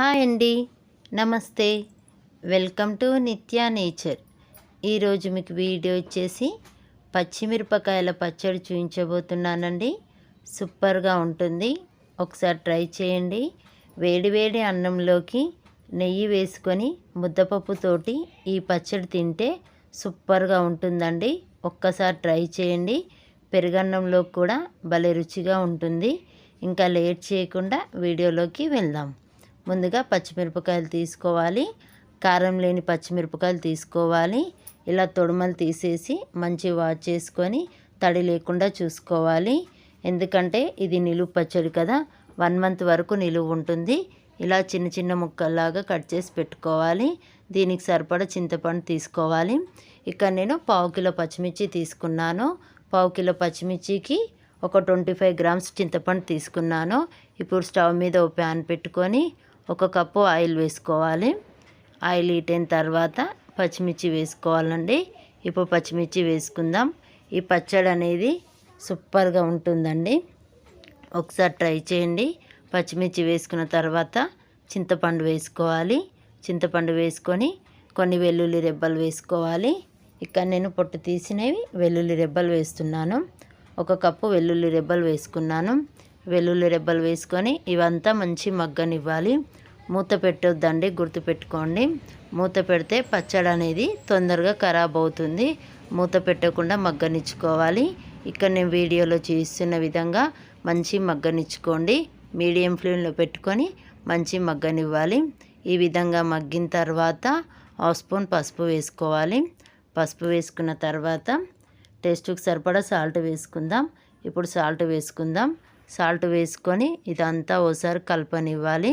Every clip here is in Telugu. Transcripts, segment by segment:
హాయ్ అండి. నమస్తే. Welcome to Nithya nature. ఈరోజు మీకు వీడియో వచ్చేసి పచ్చిమిరపకాయల పచ్చడి చూపించబోతున్నానండి సూపర్గా ఉంటుంది. ఒకసారి ట్రై చేయండి. వేడివేడి అన్నంలోకి నెయ్యి వేసుకొని ముద్దపప్పుతోటి ఈ పచ్చడి తింటే సూపర్గా ఉంటుందండి. ఒక్కసారి ట్రై చేయండి. పెరుగన్నంలో కూడా భలే రుచిగా ఉంటుంది. ఇంకా లేట్ చేయకుండా వీడియోలోకి వెళ్దాం. ముందుగా పచ్చిమిరపకాయలు తీసుకోవాలి. కారం లేని పచ్చిమిరపకాయలు తీసుకోవాలి. ఇలా తొడుమలు తీసేసి మంచి వాష్ చేసుకొని తడి లేకుండా చూసుకోవాలి. ఎందుకంటే ఇది నిలువు పచ్చడి కదా. వన్ మంత్ వరకు నిలువ ఉంటుంది. ఇలా చిన్న చిన్న ముక్కల్లాగా కట్ చేసి పెట్టుకోవాలి. దీనికి సరిపడ చింతపండు తీసుకోవాలి. ఇక్కడ నేను పావు కిలో పచ్చిమిర్చి తీసుకున్నాను. పావు కిలో పచ్చిమిర్చికి ఒక ట్వంటీ ఫైవ్ గ్రామ్స్ చింతపండు తీసుకున్నాను. ఇప్పుడు స్టవ్ మీద ఒక ప్యాన్ పెట్టుకొని ఒక కప్పు ఆయిల్ వేసుకోవాలి. ఆయిల్ హీట్ అయిన తర్వాత పచ్చిమిర్చి వేసుకోవాలండి. ఇప్పుడు పచ్చిమిర్చి వేసుకుందాం. ఈ పచ్చడి అనేది సూపర్గా ఉంటుందండి. ఒకసారి ట్రై చేయండి. పచ్చిమిర్చి వేసుకున్న తర్వాత చింతపండు వేసుకోవాలి. చింతపండు వేసుకొని కొన్ని వెల్లుల్లి రెబ్బలు వేసుకోవాలి. ఇక్కడ నేను పొట్టు తీసినవి వెల్లుల్లి రెబ్బలు వేస్తున్నాను. ఒక కప్పు వెల్లుల్లి రెబ్బలు వేసుకున్నాను. వెల్లుల్లి రెబ్బలు వేసుకొని ఇవంతా మంచి మగ్గనివ్వాలి. మూత పెట్టొద్దండి గుర్తుపెట్టుకోండి. మూత పెడితే పచ్చడి అనేది తొందరగా ఖరాబ్ అవుతుంది. మూత పెట్టకుండా మగ్గనిచ్చుకోవాలి. ఇక్కడ నేను వీడియోలో చూస్తున్న విధంగా మంచి మగ్గనిచ్చుకోండి. మీడియం ఫ్లేమ్లో పెట్టుకొని మంచి మగ్గనివ్వాలి. ఈ విధంగా మగ్గిన తర్వాత హాఫ్ స్పూన్ పసుపు వేసుకోవాలి. పసుపు వేసుకున్న తర్వాత టేస్ట్కి సరిపడా సాల్ట్ వేసుకుందాం. ఇప్పుడు సాల్ట్ వేసుకుందాం. సాల్ట్ వేసుకొని ఇదంతా ఓసారి కలపనివ్వాలి.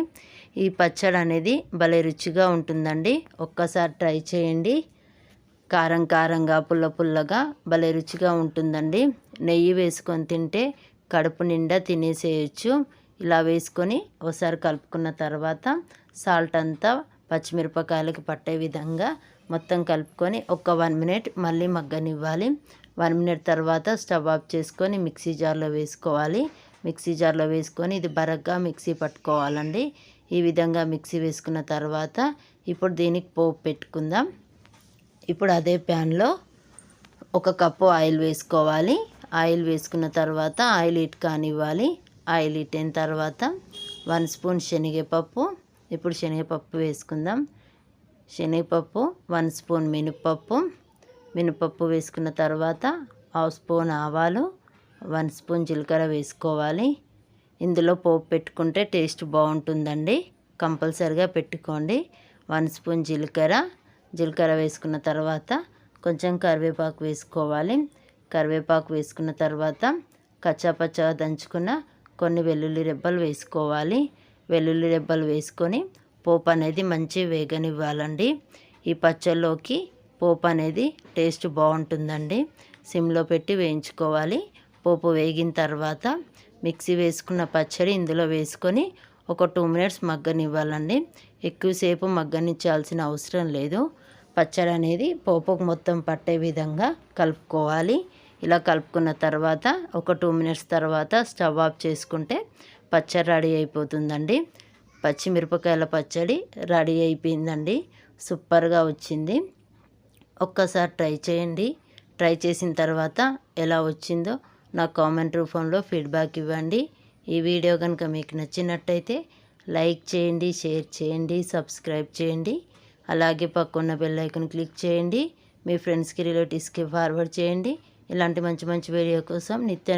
ఈ పచ్చడి అనేది భలే రుచిగా ఉంటుందండి. ఒక్కసారి ట్రై చేయండి. కారం కారంగా పుల్ల పుల్లగా భలే రుచిగా ఉంటుందండి. నెయ్యి వేసుకొని తింటే కడుపు నిండా తినేసేయచ్చు. ఇలా వేసుకొని ఒకసారి కలుపుకున్న తర్వాత సాల్ట్ అంతా పచ్చిమిరపకాయలకి పట్టే విధంగా మొత్తం కలుపుకొని ఒక వన్ మినిట్ మళ్ళీ మగ్గనివ్వాలి. వన్ మినిట్ తర్వాత స్టవ్ ఆఫ్ చేసుకొని మిక్సీ జార్లో వేసుకోవాలి. మిక్సీ జార్లో వేసుకొని ఇది బరగ్గా మిక్సీ పట్టుకోవాలండి. ఈ విధంగా మిక్సీ వేసుకున్న తర్వాత ఇప్పుడు దీనికి పోపు పెట్టుకుందాం. ఇప్పుడు అదే ప్యాన్లో ఒక కప్పు ఆయిల్ వేసుకోవాలి. ఆయిల్ వేసుకున్న తర్వాత ఆయిల్ ఇట్ కానివ్వాలి. ఆయిల్ ఇట్టిన అయిన తర్వాత వన్ స్పూన్ శనగపప్పు. ఇప్పుడు శనగపప్పు వేసుకుందాం. శనగపప్పు వన్ స్పూన్ మినపప్పు. మినపప్పు వేసుకున్న తర్వాత హాఫ్ స్పూన్ ఆవాలు. వన్ స్పూన్ జీలకర్ర వేసుకోవాలి. ఇందులో పోపు పెట్టుకుంటే టేస్ట్ బాగుంటుందండి. కంపల్సరిగా పెట్టుకోండి. వన్ స్పూన్ జీలకర్ర. జీలకర్ర వేసుకున్న తర్వాత కొంచెం కరివేపాకు వేసుకోవాలి. కరివేపాకు వేసుకున్న తర్వాత కచ్చాపచ్చగా దంచుకున్న కొన్ని వెల్లుల్లి రెబ్బలు వేసుకోవాలి. వెల్లుల్లి రెబ్బలు వేసుకొని పోపు అనేది మంచి వేగనివ్వాలండి. ఈ పచ్చళ్ళలోకి పోపు అనేది టేస్ట్ బాగుంటుందండి. సిమ్లో పెట్టి వేయించుకోవాలి. పోపు వేగిన తర్వాత మిక్సీ వేసుకున్న పచ్చడి ఇందులో వేసుకొని ఒక టూ మినిట్స్ మగ్గనివ్వాలండి. ఎక్కువసేపు మగ్గనిచ్చాల్సిన అవసరం లేదు. పచ్చడి అనేది పోపుకు మొత్తం పట్టే విధంగా కలుపుకోవాలి. ఇలా కలుపుకున్న తర్వాత ఒక టూ మినిట్స్ తర్వాత స్టవ్ ఆఫ్ చేసుకుంటే పచ్చడి రెడీ అయిపోతుందండి. పచ్చిమిరపకాయల పచ్చడి రెడీ అయిపోయిందండి. సూపర్గా వచ్చింది. ఒక్కసారి ట్రై చేయండి. ట్రై చేసిన తర్వాత ఎలా వచ్చిందో నా కామెంట్ రూపంలో ఫీడ్బ్యాక్ ఇవ్వండి. ఈ వీడియో కనుక మీకు నచ్చినట్టయితే లైక్ చేయండి షేర్ చేయండి సబ్స్క్రైబ్ చేయండి. అలాగే పక్కన్న బెల్ ఐకన్ క్లిక్ చేయండి. మీ ఫ్రెండ్స్కి రిలేటివ్స్కి ఫార్వర్డ్ చేయండి. ఇలాంటి మంచి మంచి వీడియో కోసం నిత్య